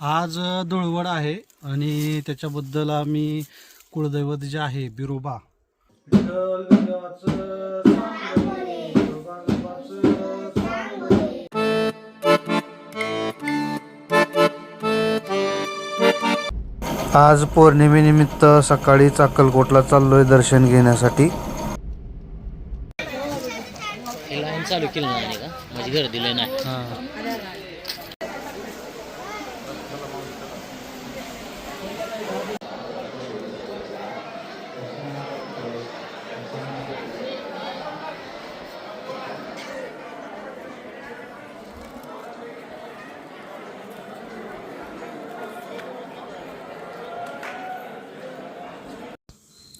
आज धुळवड आहे आणि त्याच्याबद्दल आम्ही कुळदैवत जे आहे बिरोबा. आज पौर्णिमेनिमित्त सकाळीच अक्कलकोटला चाललोय दर्शन घेण्यासाठी. चालू केली नाही का? माझी गर्दी लय नाही.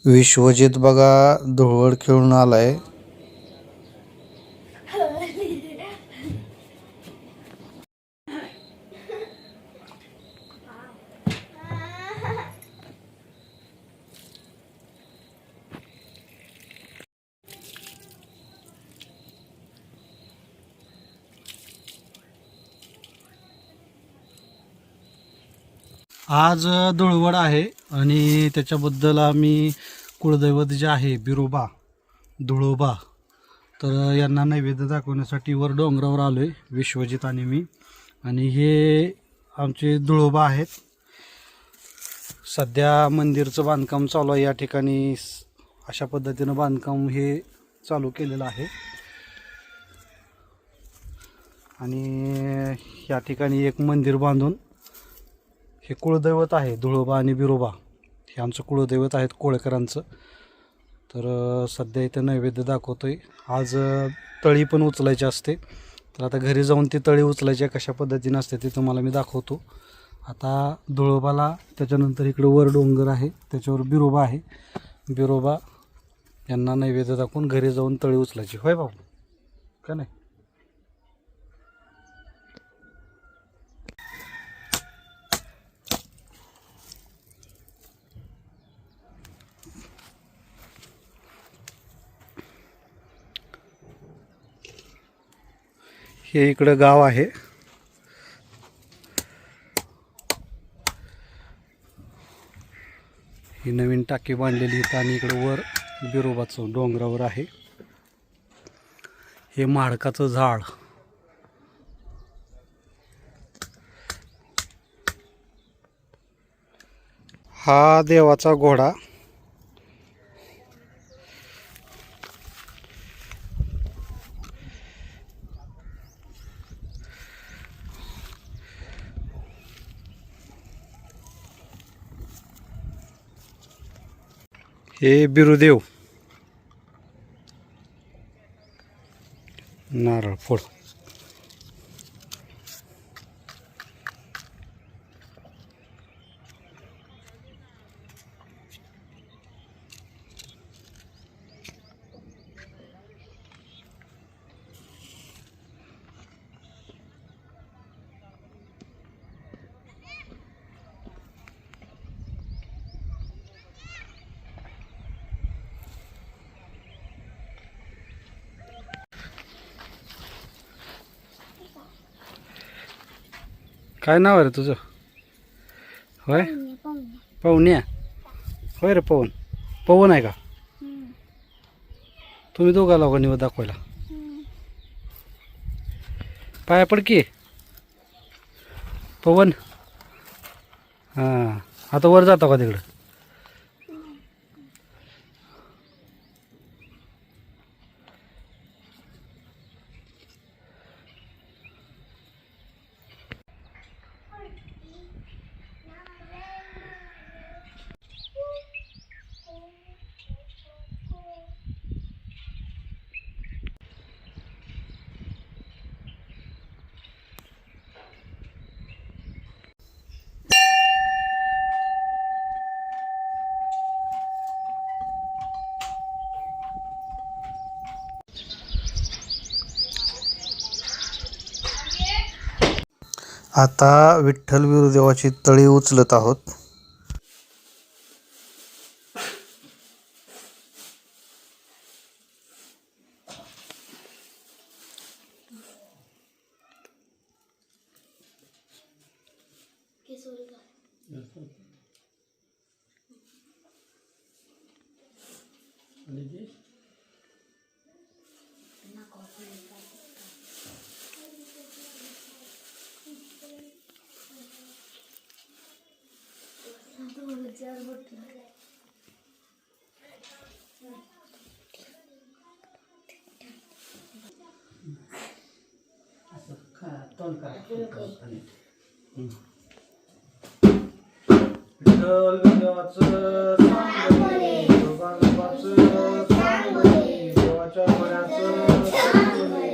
विश्वजित बघा धुळवड खेळून आलाय. आज धुळवड आहे आणि त्याच्याबद्दल आम्ही कुळदैवत जे आहे बिरोबा धुळोबा तर यांना नैवेद्य दाखवण्यासाठी वर डोंगरावर आलो आहे विश्वजित आणि मी. आणि हे आमचे धुळोबा आहेत. सध्या मंदिरचं बांधकाम चालू आहे. या ठिकाणी अशा पद्धतीनं बांधकाम हे चालू केलेलं आहे. आणि या ठिकाणी एक मंदिर बांधून हे कुळदैवत आहे धुळोबा आणि बिरोबा. हे आमचं कुळदैवत आहेत कोळकरांचं. तर सध्या इथं नैवेद्य दाखवतो आहे आज तळी पण उचलायची असते. तर आता घरी जाऊन ती तळी उचलायची कशा पद्धतीनं असते ते तुम्हाला मी दाखवतो. आता धुळोबाला त्याच्यानंतर इकडं वर डोंगर आहे त्याच्यावर बिरोबा आहे. बिरोबा यांना नैवेद्य दाखवून घरी जाऊन तळी उचलायची. होय बाबू का नाही? हे इकडं गाव आहे. ही नवीन टाकी बांधलेली इथं आणि इकडं वर बिरोबाचं डोंगरावर आहे. हे माडकाचं झाड. हा देवाचा घोडा. हे बिरुदेव नारळ फोड. काय नाव आहे रे तुझं? होय? पवन्या होय रे पवन. पवन आहे का? तुम्ही दोघा लोकांनी निवड दाखवायला. पाया पडकी पवन. हां. आता वर जातो का तिकडं? आता विठ्ठल विरुदेवाची तळी उचलत आहोत. विठ्ठल देवाचं चांगले, गोपाळाचं चांगले, देवाच्या बऱ्याचं चांगले,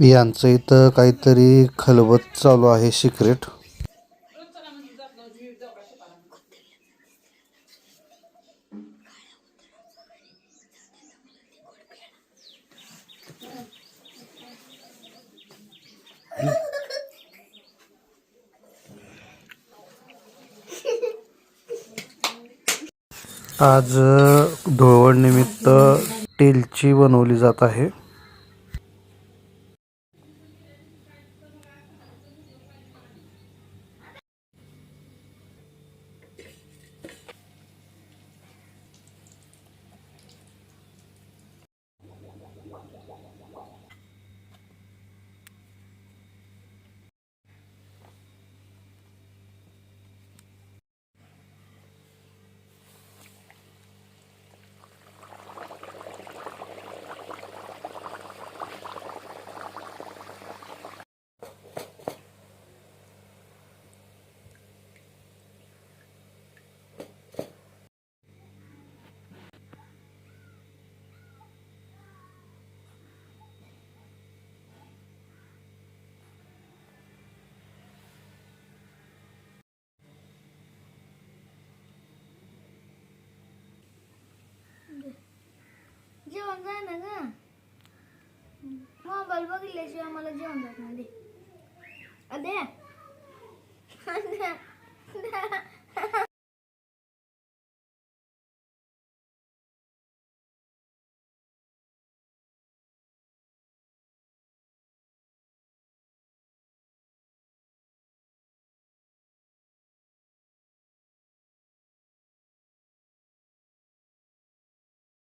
यांचं इथं काहीतरी खलबत चालू आहे सिक्रेट आज धुळवड निमित्त टेलची बनवली जात आहे. जेवण जाय ना ग. मोबाईल बघितल्याशिवाय मला जेवण जात नाही. दे.